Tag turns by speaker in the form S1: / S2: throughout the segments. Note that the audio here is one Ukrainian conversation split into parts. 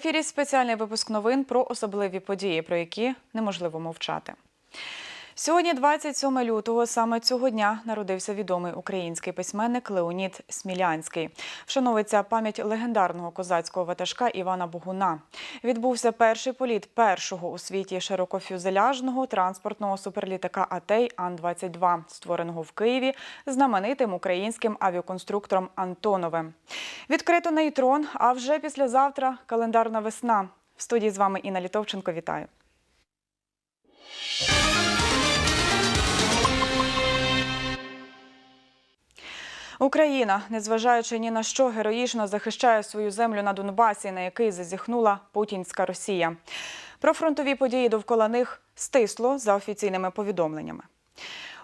S1: Ефірі спеціальний випуск новин про особливі події, про які неможливо мовчати. Сьогодні, 27 лютого, саме цього дня народився відомий український письменник Леонід Смілянський. Вшановується пам'ять легендарного козацького ватажка Івана Богуна. Відбувся перший політ першого у світі широкофюзеляжного транспортного суперлітака Атей Ан-22, створеного в Києві знаменитим українським авіаконструктором Антоновим. Відкрито нейтрон, а вже післязавтра календарна весна. В студії з вами Інна Літовченко. Вітаю. Україна, незважаючи ні на що, героїчно захищає свою землю на Донбасі, на який зазіхнула путінська Росія. Про фронтові події довкола них стисло за офіційними повідомленнями.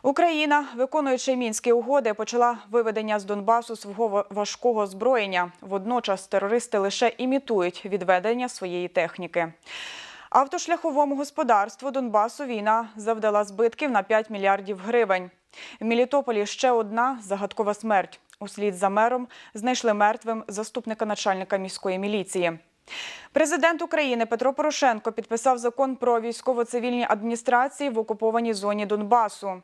S1: Україна, виконуючи мінські угоди, почала виведення з Донбасу свого важкого озброєння. Водночас терористи лише імітують відведення своєї техніки. Автошляховому господарству Донбасу війна завдала збитків на 5 мільярдів гривень. В Мелітополі ще одна загадкова смерть. Услід за мером знайшли мертвим заступника начальника міської міліції. Президент України Петро Порошенко підписав закон про військово-цивільні адміністрації в окупованій зоні Донбасу.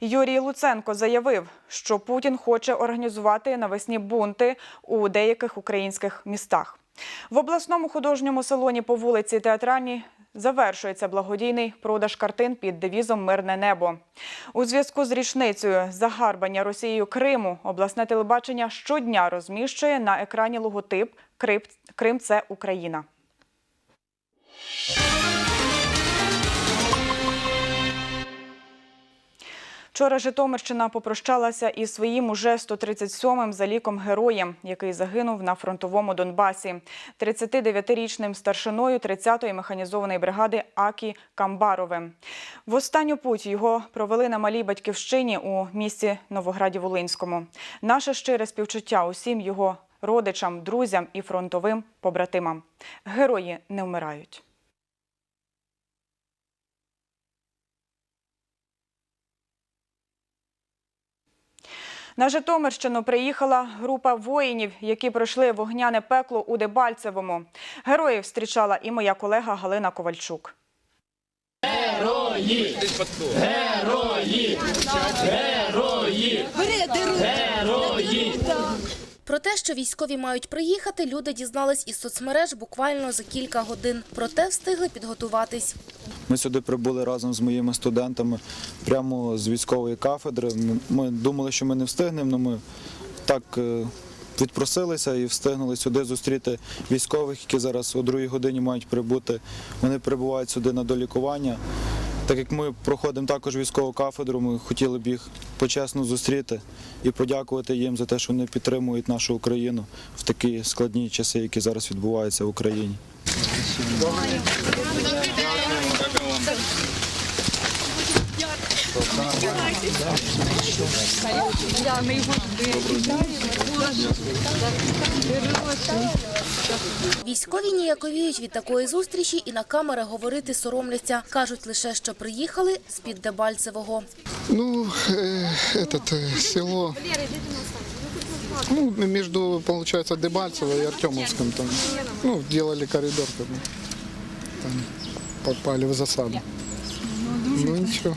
S1: Юрій Луценко заявив, що Путін хоче організувати навесні бунти у деяких українських містах. В обласному художньому салоні по вулиці Театральній завершується благодійний продаж картин під девізом Мирне небо. У зв'язку з річницею загарбання Росією Криму обласне телебачення щодня розміщує на екрані логотип «Крим- це Україна. Вчора Житомирщина попрощалася із своїм уже 137-м за ліком героєм, який загинув на фронтовому Донбасі. 39-річним старшиною 30-ї механізованої бригади Акі Камбаровим. В останню путь його провели на малій батьківщині у місті Новограді-Волинському. Наше щире співчуття усім його родичам, друзям і фронтовим побратимам. Герої не вмирають. На Житомирщину приїхала група воїнів, які пройшли вогняне пекло у Дебальцевому. Героїв зустрічала і моя колега Галина Ковальчук.
S2: Про те, що військові мають приїхати, люди дізнались із соцмереж буквально за кілька годин. Проте встигли підготуватись.
S3: Ми сюди прибули разом з моїми студентами прямо з військової кафедри. Ми- думали, що ми не встигнемо, але ми так е, відпросилися і встигнули сюди зустріти військових, які зараз о другій годині мають прибути. Вони прибувають сюди на долікування. Так як ми проходимо також військову кафедру, ми хотіли б їх почесно зустріти і подякувати їм за те, що вони підтримують нашу Україну в такі складні часи, які зараз відбуваються в Україні.
S2: Військові ніяковіють від такої зустрічі і на камери говорити соромляться. Кажуть лише, що приїхали з-під Дебальцевого.
S4: Ну, э, этот э, село, ну, между, получается, Дебальцево и Артемовском там, ну, делали коридор, как бы, там попали в засаду. Ну, ничего.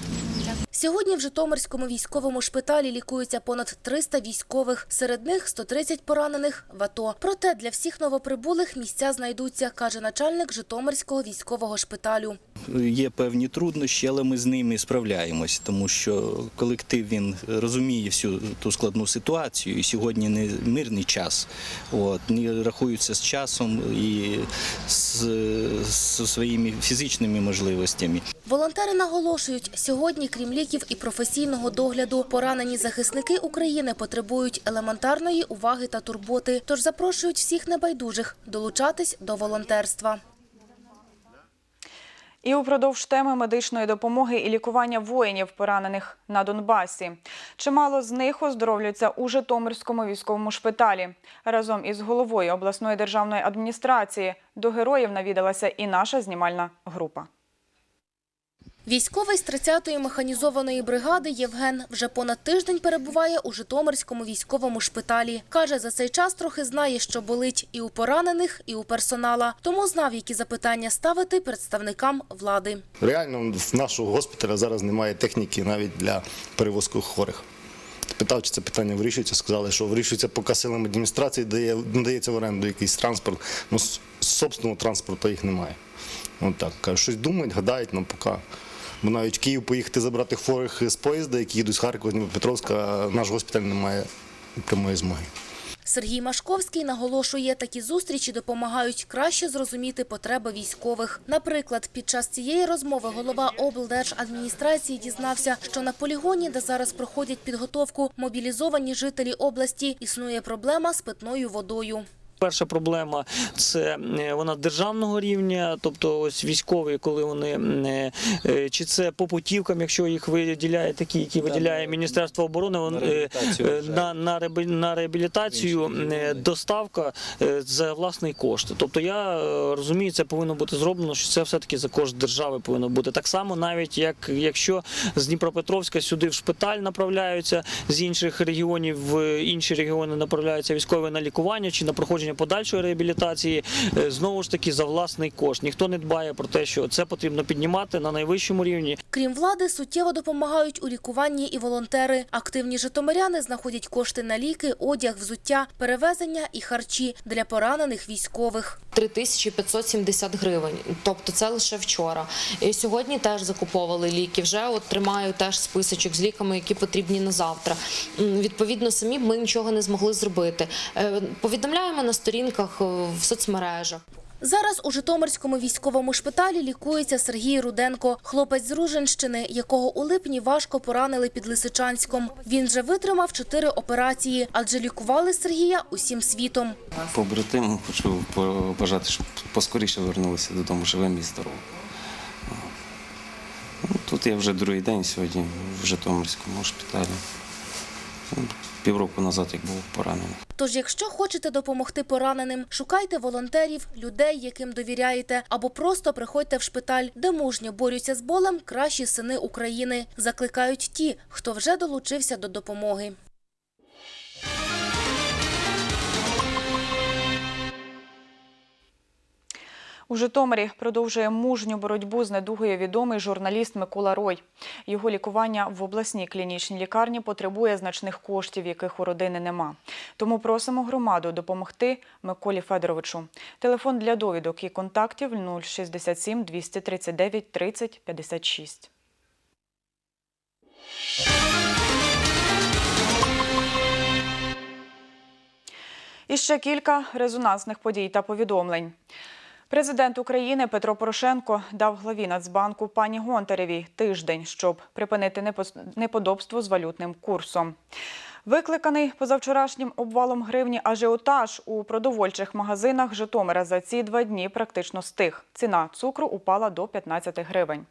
S2: Сьогодні в Житомирському військовому шпиталі лікуються понад 300 військових. Серед них 130 поранених в АТО. Проте для всіх новоприбулих місця знайдуться, каже начальник Житомирського військового шпиталю.
S5: Є певні труднощі, але ми з ними справляємось, тому що колектив він розуміє всю ту складну ситуацію. І сьогодні не мирний час. От вони рахуються з часом і з, з своїми фізичними можливостями.
S2: Волонтери наголошують, сьогодні, крім ліків і професійного догляду, поранені захисники України потребують елементарної уваги та турботи. Тож запрошують всіх небайдужих долучатись до волонтерства.
S1: І упродовж теми медичної допомоги і лікування воїнів, поранених на Донбасі. Чимало з них оздоровлюються у Житомирському військовому шпиталі. Разом із головою обласної державної адміністрації до героїв навідалася і наша знімальна група.
S2: Військовий з 30-ї механізованої бригади Євген вже понад тиждень перебуває у Житомирському військовому шпиталі. Каже, за цей час трохи знає, що болить і у поранених, і у персонала. Тому знав, які запитання ставити представникам влади.
S6: Реально в нашого госпіталя зараз немає техніки навіть для перевозку хворих. Питав, чи це питання вирішується. Сказали, що вирішується поки силами адміністрації, дає, надається в оренду якийсь транспорт. Ну, собственного транспорту їх немає. От так. Кажуть, щось думають, гадають, але поки. Навіть в Київ поїхати забрати хворих з поїзда, які їдуть з Харкова, Дніпропетровська, наш госпіталь не має прямої змоги.
S2: Сергій Машковський наголошує, такі зустрічі допомагають краще зрозуміти потреби військових. Наприклад, під час цієї розмови голова облдержадміністрації дізнався, що на полігоні, де зараз проходять підготовку мобілізовані жителі області, існує проблема з питною водою.
S7: Перша проблема це е, вона державного рівня, тобто ось військові, коли вони е, е, чи це по путівкам, якщо їх виділяє такі, які виділяє Міністерство оборони, вон,
S5: на реабілітацію
S7: на, на, реабі- на реабілітацію доставка за власний кошт. Тобто я розумію, це повинно бути зроблено, що це все-таки за кошт держави повинно бути. Так само, навіть як якщо з Дніпропетровська сюди в шпиталь направляються, з інших регіонів в інші регіони направляються військові на лікування чи на проходження подальшої реабілітації, е, знову ж таки за власний кошт. Ніхто не дбає про те, що це потрібно піднімати на найвищому рівні.
S2: Крім влади, суттєво допомагають у лікуванні і волонтери. Активні житомиряни знаходять кошти на ліки, одяг, взуття, перевезення і харчі для поранених військових.
S8: 3570 гривень. Тобто це лише вчора. І сьогодні теж закуповували ліки. Вже от тримаю теж списочок з ліками, які потрібні на завтра. Відповідно, самі б ми нічого не змогли зробити. Е, Повідомляємо на сторінках е, в соцмережах.
S2: Зараз у Житомирському військовому шпиталі лікується Сергій Руденко, хлопець з Ружинщини, якого у липні важко поранили під Лисичанськом. Він вже витримав чотири операції, адже лікували Сергія усім світом.
S9: Побратимам хочу побажати, щоб поскоріше вернулися додому живим і здоровим. Ну, Тут я вже другий день сьогодні в Житомирському шпиталі. Півроку назад, як був поранений.
S2: Тож, якщо хочете допомогти пораненим, шукайте волонтерів, людей, яким довіряєте, або просто приходьте в шпиталь, де мужньо борються з болем кращі сини України. Закликають ті, хто вже долучився до допомоги.
S1: У Житомирі продовжує мужню боротьбу з недугою відомий журналіст Микола Рой. Його лікування в обласній клінічній лікарні потребує значних коштів, яких у родини нема. Тому просимо громаду допомогти Миколі Федоровичу. Телефон для довідок і контактів 067 239 30 56. І ще кілька резонансних подій та повідомлень. Президент України Петро Порошенко дав главі Нацбанку пані Гонтаревій тиждень, щоб припинити неподобство з валютним курсом. Викликаний позавчорашнім обвалом гривні ажіотаж у продовольчих магазинах Житомира за ці два дні практично стих. Ціна цукру упала до 15 гривень.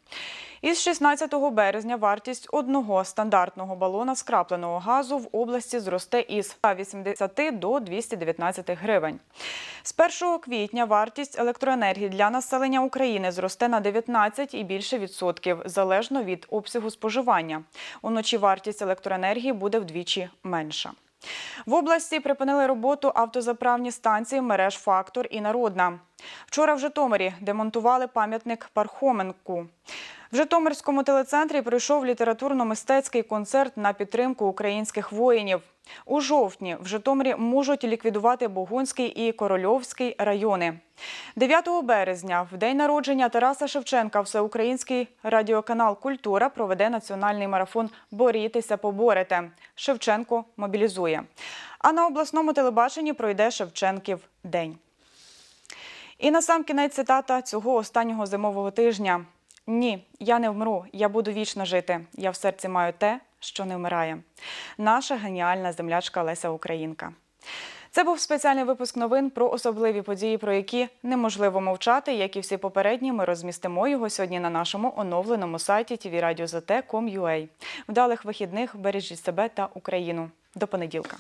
S1: Із 16 березня вартість одного стандартного балона скрапленого газу в області зросте із 180 до 219 гривень. З 1 квітня вартість електроенергії для населення України зросте на 19 і більше відсотків, залежно від обсягу споживання. Уночі вартість електроенергії буде вдвічі менша. В області припинили роботу автозаправні станції мереж «Фактор» і «Народна». Вчора в Житомирі демонтували пам'ятник Пархоменку. В Житомирському телецентрі пройшов літературно-мистецький концерт на підтримку українських воїнів. У жовтні в Житомирі можуть ліквідувати Богунський і Корольовський райони. 9 березня, в день народження Тараса Шевченка, всеукраїнський радіоканал Культура проведе національний марафон Борітеся, поборете. Шевченко мобілізує. А на обласному телебаченні пройде Шевченків день. І на сам кінець цитата цього останнього зимового тижня. Ні, я не вмру, я буду вічно жити. Я в серці маю те, що не вмирає. Наша геніальна землячка Леся Українка. Це був спеціальний випуск новин про особливі події, про які неможливо мовчати. Як і всі попередні, ми розмістимо його сьогодні на нашому оновленому сайті tvradio.zt.com.ua. Вдалих вихідних бережіть себе та Україну. До понеділка.